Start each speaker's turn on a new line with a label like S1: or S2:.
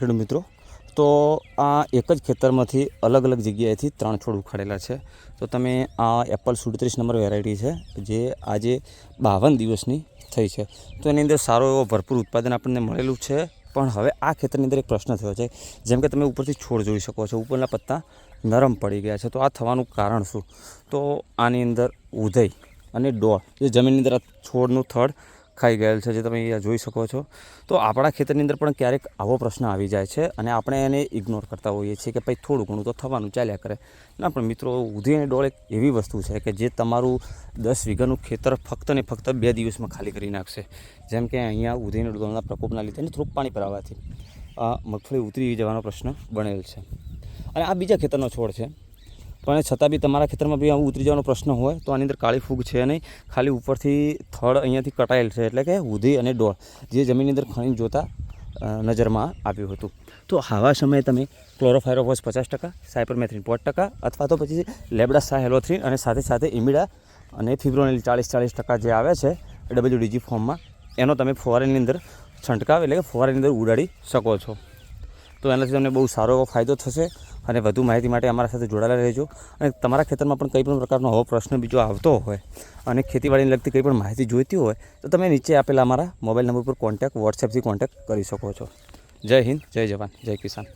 S1: ખેડૂત મિત્રો, તો આ એક જ ખેતરમાંથી અલગ અલગ જગ્યાએથી ત્રણ છોડ ઉખાડેલા છે. તો તમે આ એપલ સુડત્રીસ નંબર વેરાયટી છે, જે આજે બાવન દિવસની થઈ છે. તો એની અંદર સારો એવો ભરપૂર ઉત્પાદન આપણને મળેલું છે. પણ હવે આ ખેતરની અંદર એક પ્રશ્ન થયો છે, જેમ કે તમે ઉપરથી છોડ જોઈ શકો છો, ઉપરના પત્તા નરમ પડી ગયા છે. તો આ થવાનું કારણ શું? તો આની અંદર ઉધઈ અને ડોળ, જે જમીનની અંદર આ છોડનું થડ ખાઈ ગયેલ છે જે તમે અહીંયા જોઈ શકો છો. તો આપણા ખેતરની અંદર પણ ક્યારેક આવો પ્રશ્ન આવી જાય છે અને આપણે એને ઇગ્નોર કરતા હોઈએ છીએ કે ભાઈ થોડું ઘણું તો થવાનું ચાલ્યા કરે. ના, પણ મિત્રો ઉધી અને ડોળ એક એવી વસ્તુ છે કે જે તમારું દસ વીઘાનું ખેતર ફક્ત ને ફક્ત બે દિવસમાં ખાલી કરી નાખશે. જેમ કે અહીંયા ઉધી અને ડોળના પ્રકોપના લીધે અને થોડુંક પાણી ભરાવાથી. મગફળી ઉતરી જવાનો પ્રશ્ન બનેલ છે. અને આ બીજા ખેતરનો છોડ છે. પણ છતાં બી તમારા ખેતરમાં બી આવું ઉતરી જવાનો પ્રશ્ન હોય, તો આની અંદર કાળી ફૂગ છે નહીં. ખાલી ઉપરથી થડ અહીંયાથી કટાયેલ છે, એટલે કે ઉધી અને ડોળ, જે જમીનની અંદર ખણી જોતા નજરમાં આવ્યું હતું. તો આવા સમયે તમે ક્લોરોફાયરોફોસ પચાસ ટકા, સાયપરમેથ્રિન પાંચ ટકા, અથવા તો પછી લેબડા સાહેલોથ્રીન અને સાથે સાથે ઇમિડા અને ફિબ્રોનિલ ચાળીસ ચાળીસ ટકા જે આવે છે, ડબલ્યુડીજી ફોર્મમાં, એનો તમે ફુવારાની અંદર છંટકાવ, એટલે કે ફુવારાની અંદર ઉડાડી શકો છો. તો એનાથી તમને બહુ સારો એવો ફાયદો થશે અને વધુ માહિતી માટે અમારા સાથે જોડાયેલા રહેજો. અને તમારા ખેતરમાં પણ કંઈ પણ પ્રકારનો હવો પ્રશ્ન બીજો આવતો હોય અને ખેતીવાડીને લગતી કંઈ પણ માહિતી જોઈતી હોય, તો તમે નીચે આપેલા અમારા મોબાઈલ નંબર પર કોન્ટેક્ટ વોટ્સએપથી કોન્ટેક્ટ કરી શકો છો. જય હિન્દ, જય જવાન, જય કિસાન.